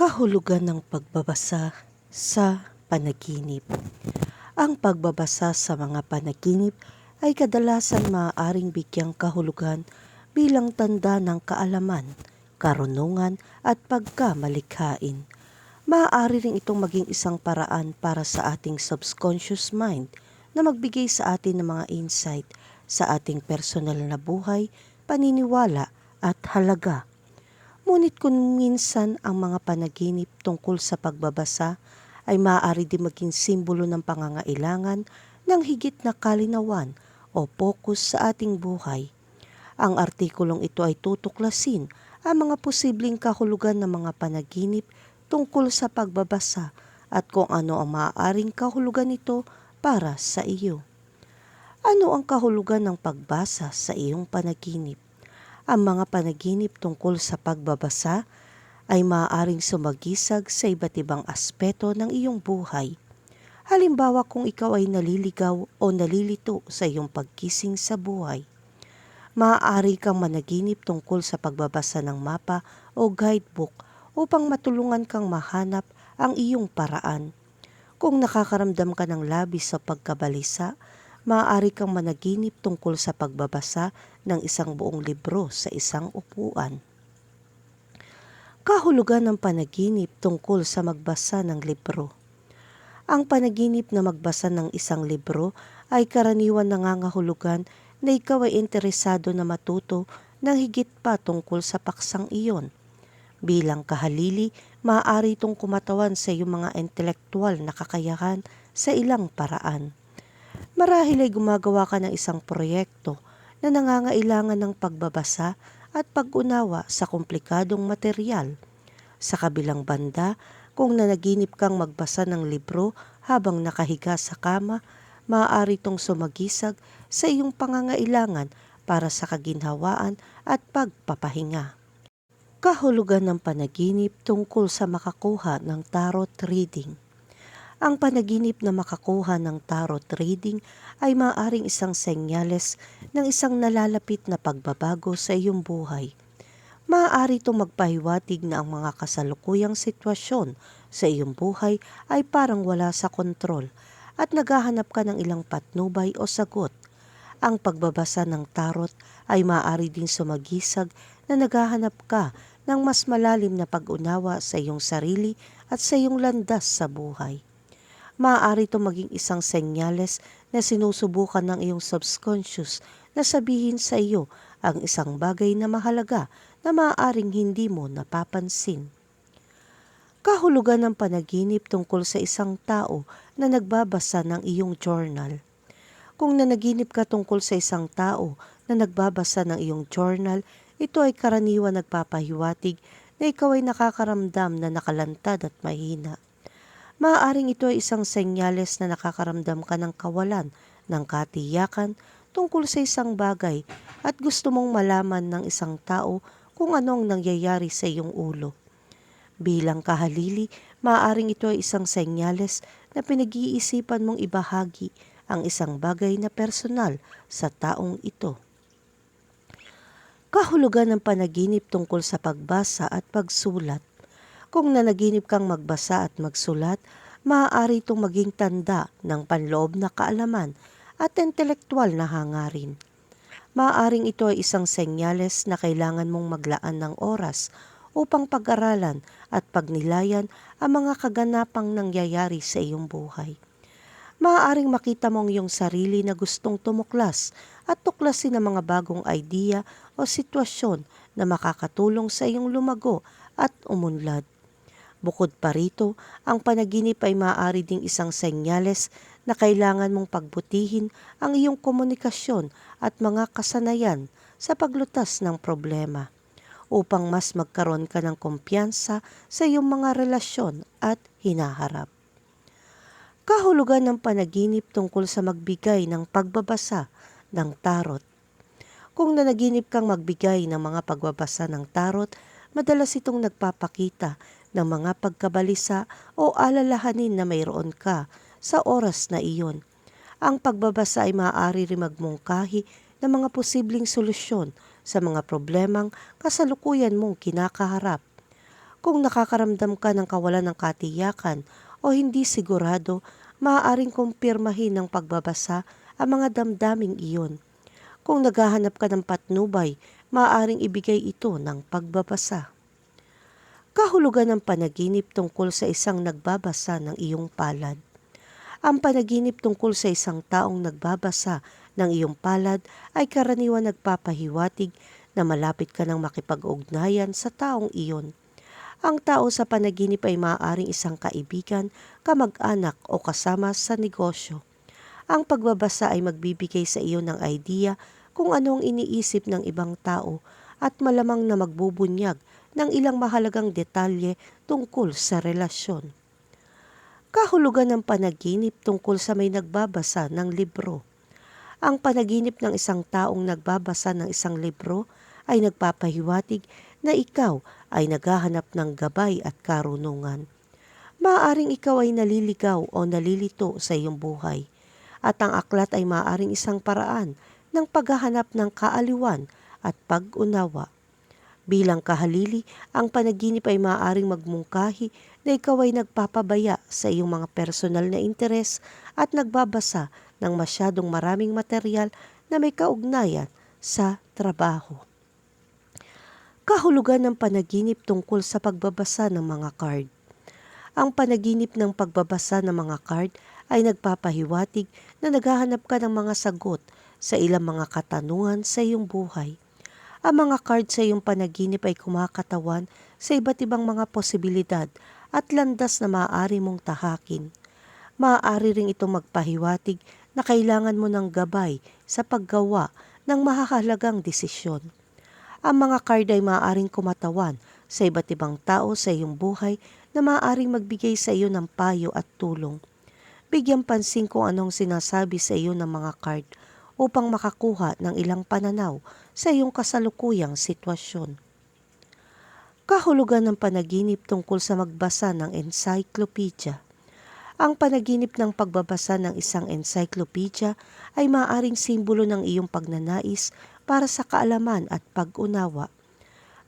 Kahulugan ng pagbabasa sa panaginip. Ang pagbabasa sa mga panaginip ay kadalasan maaaring bigyang kahulugan bilang tanda ng kaalaman, karunungan at pagkamalikhain. Maaari rin itong maging isang paraan para sa ating subconscious mind na magbigay sa atin ng mga insight sa ating personal na buhay, paniniwala at halaga. Ngunit kung minsan ang mga panaginip tungkol sa pagbabasa ay maaari din maging simbolo ng pangangailangan ng higit na kalinawan o focus sa ating buhay. Ang artikulong ito ay tutuklasin ang mga posibleng kahulugan ng mga panaginip tungkol sa pagbabasa at kung ano ang maaaring kahulugan nito para sa iyo. Ano ang kahulugan ng pagbasa sa iyong panaginip? Ang mga panaginip tungkol sa pagbabasa ay maaaring sumagisag sa iba't ibang aspeto ng iyong buhay. Halimbawa kung ikaw ay naliligaw o nalilito sa iyong pagkising sa buhay. Maaari kang managinip tungkol sa pagbabasa ng mapa o guidebook upang matulungan kang mahanap ang iyong paraan. Kung nakakaramdam ka ng labis sa pagkabalisa, maaari kang managinip tungkol sa pagbabasa ng isang buong libro sa isang upuan. Kahulugan ng panaginip tungkol sa magbasa ng libro. Ang panaginip na magbasa ng isang libro ay karaniwan nangangahulugan na ikaw ay interesado na matuto ng higit pa tungkol sa paksang iyon. Bilang kahalili, maaari itong kumatawan sa iyong mga intelektual na kakayahan sa ilang paraan. Marahil ay gumagawa ka ng isang proyekto na nangangailangan ng pagbabasa at pag-unawa sa komplikadong material. Sa kabilang banda, kung nanaginip kang magbasa ng libro habang nakahiga sa kama, maaari itong sumagisag sa iyong pangangailangan para sa kaginhawaan at pagpapahinga. Kahulugan ng panaginip tungkol sa makakuha ng tarot reading. Ang panaginip na makakuha ng tarot reading ay maaaring isang senyales ng isang nalalapit na pagbabago sa iyong buhay. Maaari itong magpahiwatig na ang mga kasalukuyang sitwasyon sa iyong buhay ay parang wala sa kontrol at naghahanap ka ng ilang patnubay o sagot. Ang pagbabasa ng tarot ay maaari din sumagisag na naghahanap ka ng mas malalim na pag-unawa sa iyong sarili at sa iyong landas sa buhay maaari ito maging isang senyales na sinusubukan ng iyong subconscious na sabihin sa iyo ang isang bagay na mahalaga na maaaring hindi mo napapansin. Kahulugan ng panaginip tungkol sa isang tao na nagbabasa ng iyong journal. Kung nanaginip ka tungkol sa isang tao na nagbabasa ng iyong journal, ito ay karaniwan nagpapahiwatig na ikaw ay nakakaramdam na nakalantad at mahina. Maaaring ito ay isang senyales na nakakaramdam ka ng kawalan ng katiyakan tungkol sa isang bagay at gusto mong malaman ng isang tao kung anong nangyayari sa iyong ulo. Bilang kahalili, maaaring ito ay isang senyales na pinag-iisipan mong ibahagi ang isang bagay na personal sa taong ito. Kahulugan ng panaginip tungkol sa pagbasa at pagsulat. Kung nanaginip kang magbasa at magsulat, maaari itong maging tanda ng panloob na kaalaman at intelektual na hangarin. Maaaring ito ay isang senyales na kailangan mong maglaan ng oras upang pag-aralan at pagnilayan ang mga kaganapang nangyayari sa iyong buhay. Maaaring makita mo ang iyong sarili na gustong tumuklas at tuklasin ang mga bagong idea o sitwasyon na makakatulong sa iyong lumago at umunlad. Bukod pa rito, ang panaginip ay maaari ding isang senyales na kailangan mong pagbutihin ang iyong komunikasyon at mga kasanayan sa paglutas ng problema upang mas magkaroon ka ng kumpiyansa sa iyong mga relasyon at hinaharap. Kahulugan ng panaginip tungkol sa magbigay ng pagbabasa ng tarot. Kung nanaginip kang magbigay ng mga pagbabasa ng tarot, madalas itong nagpapakita ng mga pagkabalisa o alalahanin na mayroon ka sa oras na iyon. Ang pagbabasa ay maaari rin magmungkahi ng mga posibleng solusyon sa mga problemang kasalukuyan mong kinakaharap. Kung nakakaramdam ka ng kawalan ng katiyakan o hindi sigurado, maaaring kumpirmahin ng pagbabasa ang mga damdaming iyon. Kung naghahanap ka ng patnubay, maaaring ibigay ito ng pagbabasa. Kahulugan ng panaginip tungkol sa isang nagbabasa ng iyong palad. Ang panaginip tungkol sa isang taong nagbabasa ng iyong palad ay karaniwan nagpapahiwatig na malapit ka ng makipag-ugnayan sa taong iyon. Ang tao sa panaginip ay maaaring isang kaibigan, kamag-anak o kasama sa negosyo. Ang pagbabasa ay magbibigay sa iyo ng idea kung anong iniisip ng ibang tao at malamang na magbubunyag ng ilang mahalagang detalye tungkol sa relasyon. Kahulugan ng panaginip tungkol sa may nagbabasa ng libro. Ang panaginip ng isang taong nagbabasa ng isang libro ay nagpapahiwatig na ikaw ay naghahanap ng gabay at karunungan. Maaaring ikaw ay naliligaw o nalilito sa iyong buhay at ang aklat ay maaaring isang paraan ng paghahanap ng kaaliwan at pag-unawa. Bilang kahalili, ang panaginip ay maaaring magmungkahi na ikaw ay nagpapabaya sa iyong mga personal na interes at nagbabasa ng masyadong maraming material na may kaugnayan sa trabaho. Kahulugan ng panaginip tungkol sa pagbabasa ng mga card. Ang panaginip ng pagbabasa ng mga card ay nagpapahiwatig na naghahanap ka ng mga sagot sa ilang mga katanungan sa iyong buhay. Ang mga card sa iyong panaginip ay kumakatawan sa iba't ibang mga posibilidad at landas na maaari mong tahakin. Maaari ring itong magpahiwatig na kailangan mo ng gabay sa paggawa ng mahahalagang desisyon. Ang mga card ay maaaring kumatawan sa iba't ibang tao sa iyong buhay na maaaring magbigay sa iyo ng payo at tulong. Bigyan pansin kung anong sinasabi sa iyo ng mga card upang makakuha ng ilang pananaw sa iyong kasalukuyang sitwasyon. Kahulugan ng panaginip tungkol sa magbasa ng encyclopedia. Ang panaginip ng pagbabasa ng isang encyclopedia ay maaaring simbolo ng iyong pagnanais para sa kaalaman at pag-unawa.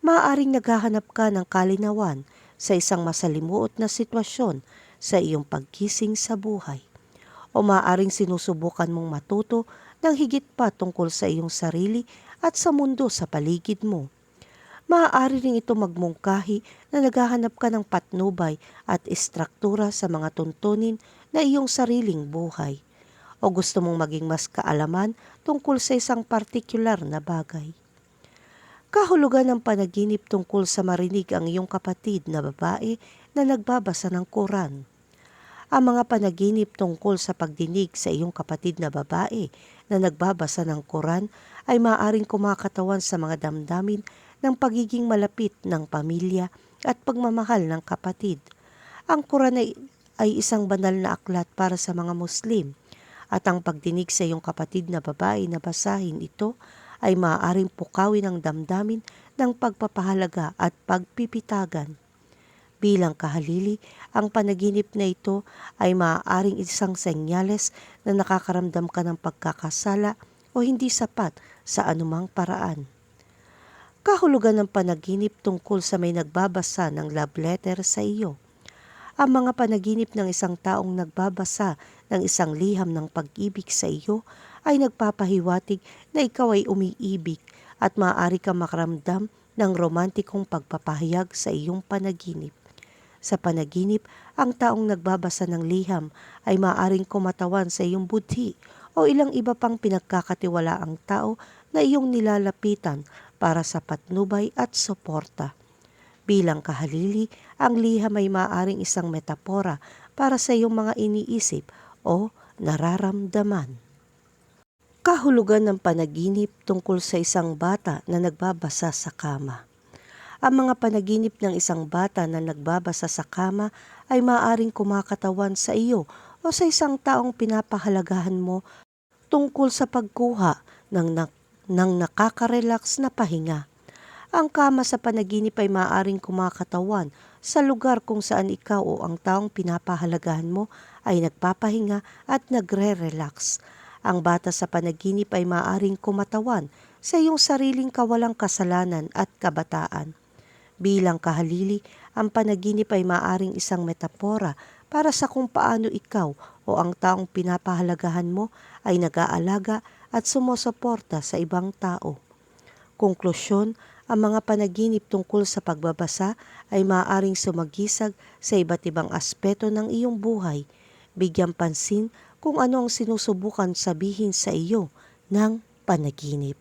Maaaring naghahanap ka ng kalinawan sa isang masalimuot na sitwasyon sa iyong pagkising sa buhay. O maaaring sinusubukan mong matuto ng higit pa tungkol sa iyong sarili at sa mundo sa paligid mo. Maaari rin ito magmungkahi na naghahanap ka ng patnubay at istruktura sa mga tuntunin na iyong sariling buhay o gusto mong maging mas kaalaman tungkol sa isang partikular na bagay. Kahulugan ng panaginip tungkol sa marinig ang iyong kapatid na babae na nagbabasa ng Quran. Ang mga panaginip tungkol sa pagdinig sa iyong kapatid na babae na nagbabasa ng Quran ay maaring kumakatawan sa mga damdamin ng pagiging malapit ng pamilya at pagmamahal ng kapatid. Ang Quran ay, ay isang banal na aklat para sa mga Muslim at ang pagdinig sa iyong kapatid na babae na basahin ito ay maaaring pukawin ang damdamin ng pagpapahalaga at pagpipitagan. Bilang kahalili, ang panaginip na ito ay maaaring isang senyales na nakakaramdam ka ng pagkakasala o hindi sapat sa anumang paraan. Kahulugan ng panaginip tungkol sa may nagbabasa ng love letter sa iyo ang mga panaginip ng isang taong nagbabasa ng isang liham ng pag-ibig sa iyo ay nagpapahiwatig na ikaw ay umiibig at maaari ka makaramdam ng romantikong pagpapahayag sa iyong panaginip. Sa panaginip, ang taong nagbabasa ng liham ay maaaring kumatawan sa iyong budhi o ilang iba pang pinagkakatiwalaang tao na iyong nilalapitan para sa patnubay at suporta. Bilang kahalili, ang liham ay maaaring isang metapora para sa iyong mga iniisip o nararamdaman. Kahulugan ng panaginip tungkol sa isang bata na nagbabasa sa kama. Ang mga panaginip ng isang bata na nagbabasa sa kama ay maaaring kumakatawan sa iyo o sa isang taong pinapahalagahan mo tungkol sa pagkuha ng, na- ng nakaka-relax na pahinga. Ang kama sa panaginip ay maaaring kumakatawan sa lugar kung saan ikaw o ang taong pinapahalagahan mo ay nagpapahinga at nagre-relax. Ang bata sa panaginip ay maaaring kumatawan sa iyong sariling kawalang kasalanan at kabataan. Bilang kahalili, ang panaginip ay maaring isang metapora para sa kung paano ikaw o ang taong pinapahalagahan mo ay nag-aalaga at sumusuporta sa ibang tao. Konklusyon, ang mga panaginip tungkol sa pagbabasa ay maaaring sumagisag sa iba't ibang aspeto ng iyong buhay. Bigyan pansin kung ano ang sinusubukan sabihin sa iyo ng panaginip.